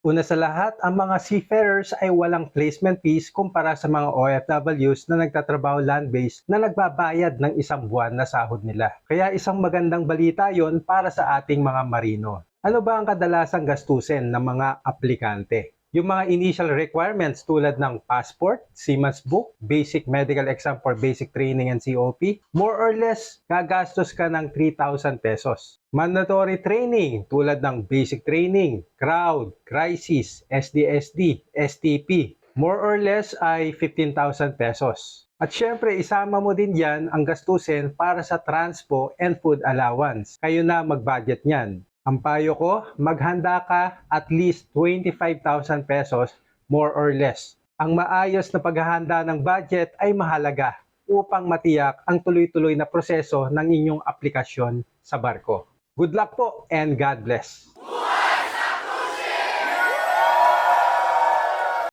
Una sa lahat, ang mga seafarers ay walang placement fees kumpara sa mga OFWs na nagtatrabaho land-based na nagbabayad ng isang buwan na sahod nila. Kaya isang magandang balita yon para sa ating mga marino. Ano ba ang kadalasang gastusin ng mga aplikante? Yung mga initial requirements tulad ng passport, seaman's book, basic medical exam for basic training and COP, more or less gagastos ka ng 3,000 pesos. Mandatory training tulad ng basic training, crowd, crisis, SDSD, STP, more or less ay 15,000 pesos. At syempre, isama mo din yan ang gastusin para sa transpo and food allowance. Kayo na mag-budget niyan. Ang payo ko, maghanda ka at least 25,000 pesos more or less. Ang maayos na paghahanda ng budget ay mahalaga upang matiyak ang tuloy-tuloy na proseso ng inyong aplikasyon sa barko. Good luck po and God bless!